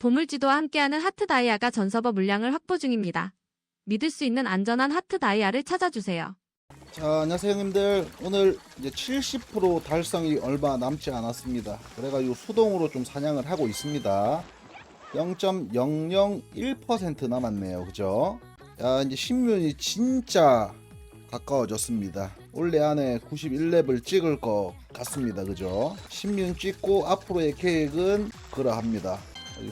보물지도와 함께하는 하트 다이아가 전서버 물량을 확보 중입니다. 믿을 수 있는 안전한 하트 다이아를 찾아주세요. 자, 안녕하세요, 형님들. 오늘 이제 70% 달성이 얼마 남지 않았습니다. 그래가지고 수동으로 좀 사냥을 하고 있습니다. 0.001% 남았네요. 그죠? 야, 이제 신문이 진짜 가까워졌습니다. 올해 안에 91렙을 찍을 것 같습니다. 그죠? 신문 찍고 앞으로의 계획은 그러합니다.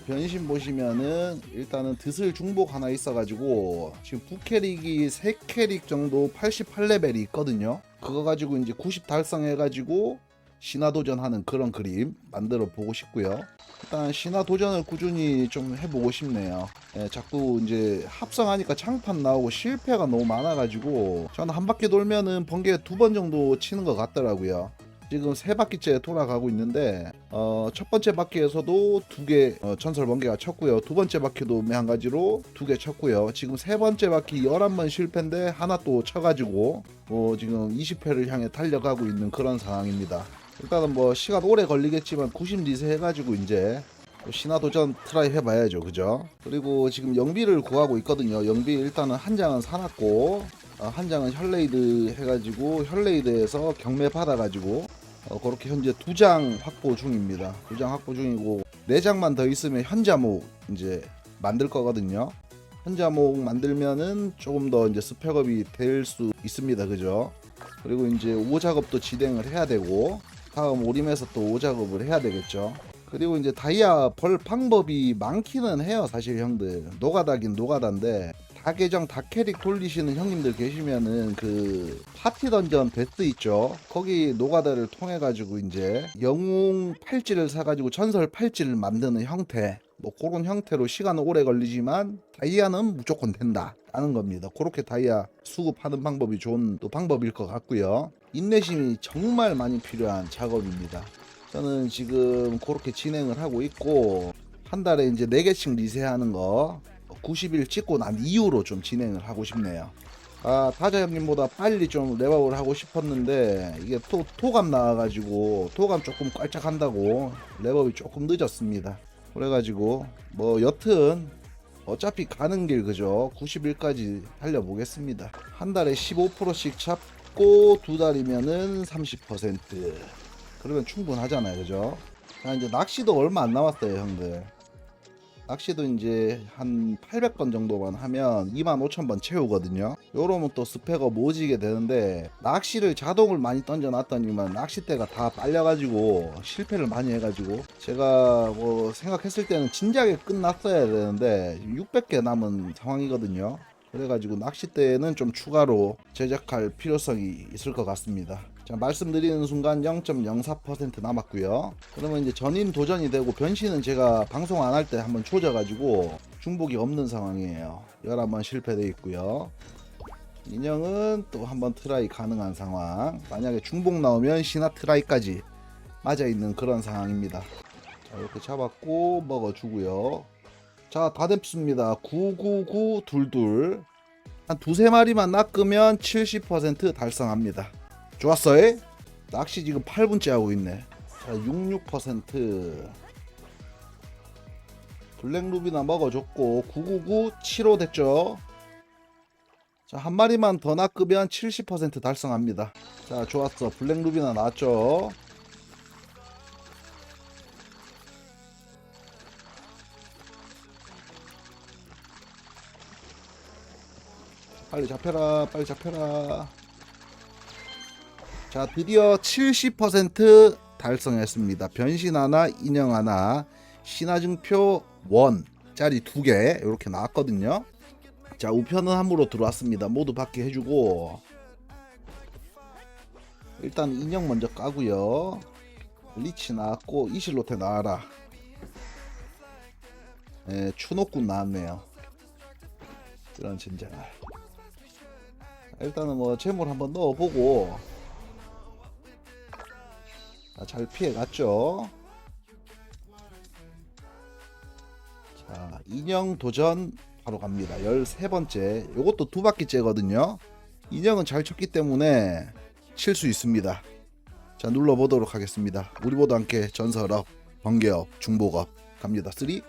변신 보시면은 일단은 드슬 중복 하나 있어가지고 지금 부캐릭이 3캐릭 정도 88레벨이 있거든요. 그거 가지고 이제 90 달성해가지고 신화 도전하는 그런 그림 만들어 보고 싶고요. 일단 신화 도전을 꾸준히 좀 해보고 싶네요. 예, 자꾸 이제 합성하니까 창판 나오고 실패가 너무 많아가지고 저는 한 바퀴 돌면은 번개 두 번 정도 치는 것 같더라고요 지금 세 바퀴째 돌아가고 있는데 어, 첫 번째 바퀴에서도 두개 어, 전설 번개가 쳤고요. 두 번째 바퀴도 마찬가지로 두 개 쳤고요. 지금 세 번째 바퀴 11번 실패인데 하나 또 쳐가지고 뭐 지금 20회를 향해 달려가고 있는 그런 상황입니다. 일단은 뭐 시간 오래 걸리겠지만 90 리세 해가지고 이제 또 신화 도전 트라이 해봐야죠. 그죠? 그리고 지금 영비를 구하고 있거든요. 영비 일단은 한 장은 사놨고 어, 한 장은 혈레이드 해가지고 혈레이드에서 경매 받아가지고 어, 그렇게 현재 두 장 확보 중입니다. 두 장 확보 중이고 네 장만 더 있으면 현자목 이제 만들 거거든요. 현자목 만들면은 조금 더 이제 스펙업이 될 수 있습니다. 그죠? 그리고 이제 오 작업도 진행을 해야 되고 다음 오림에서 또오 작업을 해야 되겠죠. 그리고 이제 다이아 벌 방법이 많기는 해요. 사실 형들 노가다긴 노가다인데 다 계정 다 캐릭 돌리시는 형님들 계시면은 그 파티 던전 베스트 있죠? 거기 노가다를 통해 가지고 이제 영웅 팔찌를 사 가지고 전설 팔찌를 만드는 형태. 뭐 그런 형태로 시간은 오래 걸리지만 다이아는 무조건 된다. 라는 겁니다. 그렇게 다이아 수급하는 방법이 좋은 또 방법일 것 같고요. 인내심이 정말 많이 필요한 작업입니다. 저는 지금 그렇게 진행을 하고 있고 한 달에 이제 4개씩 리세하는 거 90일 찍고 난 이후로 좀 진행을 하고 싶네요. 아, 타자 형님보다 빨리 좀 랩업을 하고 싶었는데 이게 또 토감 나와가지고 토감 조금 깔짝한다고 랩업이 조금 늦었습니다. 그래가지고 뭐 여튼 어차피 가는 길 그죠? 90일까지 달려보겠습니다. 한 달에 15%씩 잡고 두 달이면은 30% 그러면 충분하잖아요, 그죠? 자 이제 낚시도 얼마 안 남았어요, 형들. 낚시도 이제 한 800번 정도만 하면 25,000번 채우거든요. 요러면 또 스펙업 모지게 되는데 낚시를 자동을 많이 던져놨더니만 낚싯대가 다 빨려가지고 실패를 많이 해가지고 제가 뭐 생각했을 때는 진작에 끝났어야 되는데 600개 남은 상황이거든요. 그래가지고 낚싯대는 좀 추가로 제작할 필요성이 있을 것 같습니다. 자, 말씀드리는 순간 0.04% 남았고요. 그러면 이제 전인 도전이 되고 변신은 제가 방송 안 할 때 한번 조져가지고 중복이 없는 상황이에요. 11번 실패돼 있고요. 인형은 또 한번 트라이 가능한 상황. 만약에 중복 나오면 신화 트라이까지 맞아 있는 그런 상황입니다. 자, 이렇게 잡았고 먹어주고요. 자, 다 됐습니다. 99922. 한 두세 마리만 낚으면 70% 달성합니다. 좋았어요? 낚시 지금 8분째 하고 있네. 자, 66%. 블랙루비나 먹어줬고 999 7호 됐죠? 자, 한 마리만 더 낚으면 70% 달성합니다. 자, 좋았어. 블랙루비나 나왔죠? 빨리 잡혀라. 빨리 잡혀라. 자, 드디어 70% 달성했습니다. 변신 하나, 인형 하나, 신화증표 1짜리 두 개 이렇게 나왔거든요. 자, 우편은 함부로 들어왔습니다. 모두 받게 해주고 일단 인형 먼저 까고요. 리치 나왔고 이실로테 나와라. 예, 추노꾼 나왔네요. 이런 진짜. 일단은 뭐 재물 한번 넣어보고 자, 잘 피해갔죠. 자, 인형 도전 바로 갑니다. 13번째. 요것도 두 바퀴째거든요. 인형은 잘 쳤기 때문에 칠 수 있습니다. 자, 눌러보도록 하겠습니다. 우리 모두 함께 전설업, 번개업, 중복업 갑니다. 3, 2,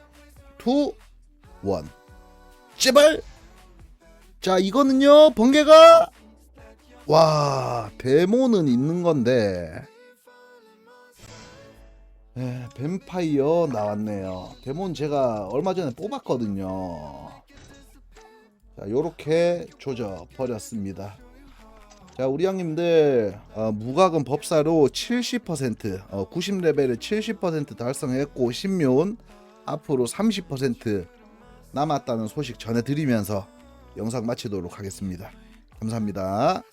2 1 제발 자 이거는요 번개가 와 데모는 있는 건데 에, 뱀파이어 나왔네요. 데모는 제가 얼마 전에 뽑았거든요. 자 요렇게 조져 버렸습니다. 자 우리 형님들 어, 무과금 법사로 70% 어, 90레벨을 70% 달성했고 신묘는 앞으로 30% 남았다는 소식 전해드리면서 영상 마치도록 하겠습니다. 감사합니다